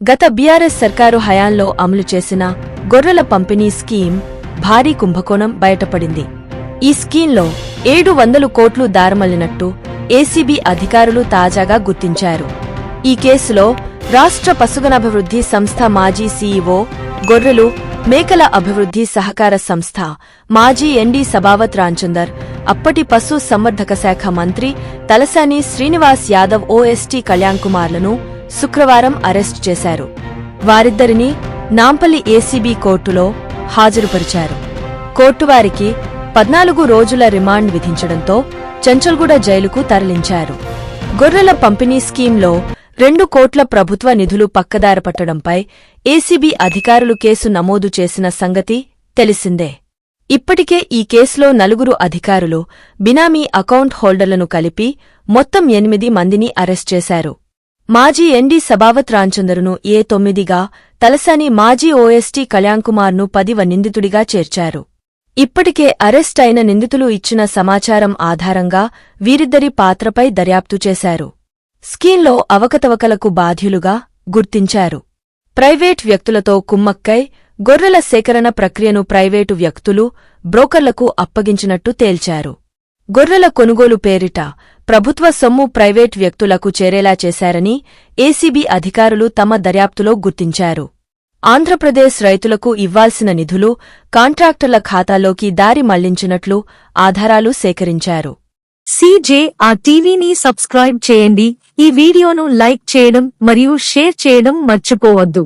గత బీఆర్ఎస్ సర్కారు హయాంలో అమలు చేసిన గొర్రెల పంపిణీ స్కీమ్ భారీ కుంభకోణం బయటపడింది. ఈ స్కీంలో ఏడు వందలు కోట్లు దారమల్లినట్టు ఏసీబీ అధికారులు తాజాగా గుర్తించారు. ఈ కేసులో రాష్ట్ర పశుగనాభివృద్ధి సంస్థ మాజీ సీఈఓ గొర్రెలు మేకల అభివృద్ధి సహకార సంస్థ మాజీ ఎండీ సభావత్ రాంచందర్ అప్పటి పశు సంవర్ధక శాఖ మంత్రి తలసాని శ్రీనివాస్ యాదవ్ ఓఎస్టీ కళ్యాణ్ కుమార్లను శుక్రవారం అరెస్టు చేశారు. వారిద్దరిని నాంపల్లి ఏసీబీ కోర్టులో హాజరుపరిచారు. కోర్టు వారికి పద్నాలుగు రోజుల రిమాండ్ విధించడంతో చంచల్గూడ జైలుకు తరలించారు. గొర్రెల పంపిణీ స్కీంలో రెండు కోట్ల ప్రభుత్వ నిధులు పక్కదార పట్టడంపై ఏసీబీ అధికారులు కేసు నమోదు చేసిన సంగతి తెలిసిందే. ఇప్పటికే ఈ కేసులో నలుగురు అధికారులు బినామీ అకౌంట్ హోల్డర్లను కలిపి మొత్తం ఎనిమిది మందిని అరెస్ట్ చేశారు. మాజీ ఎండీ సభావత్ రాంచందరును ఏ తొమ్మిదిగా తలసాని మాజీ ఓఎస్టీ కళ్యాణ్కుమార్ను పదివ నిందితుడిగా చేర్చారు. ఇప్పటికే అరెస్ట్ అయిన నిందితులు ఇచ్చిన సమాచారం ఆధారంగా వీరిద్దరి పాత్రపై దర్యాప్తు చేశారు. స్కీంలో అవకతవకలకు బాధ్యులుగా గుర్తించారు. ప్రైవేట్ వ్యక్తులతో కుమ్మక్కై గొర్రెల సేకరణ ప్రక్రియను ప్రైవేటు వ్యక్తులు బ్రోకర్లకు అప్పగించినట్టు తేల్చారు. గొర్రెల కొనుగోలు పేరిట ప్రభుత్వ సొమ్ము ప్రైవేట్ వ్యక్తులకు చేరేలా చేశారని ఏసీబీ అధికారులు తమ దర్యాప్తులో గుర్తించారు. ఆంధ్రప్రదేశ్ రైతులకు ఇవ్వాల్సిన నిధులు కాంట్రాక్టర్ల ఖాతాలోకి దారి మళ్ళించినట్లు ఆధారాలు సేకరించారు. ఆ టీవీని సబ్స్క్రైబ్ చేయండి. ఈ వీడియోను లైక్ చేయడం మరియు షేర్ చేయడం మర్చిపోవద్దు.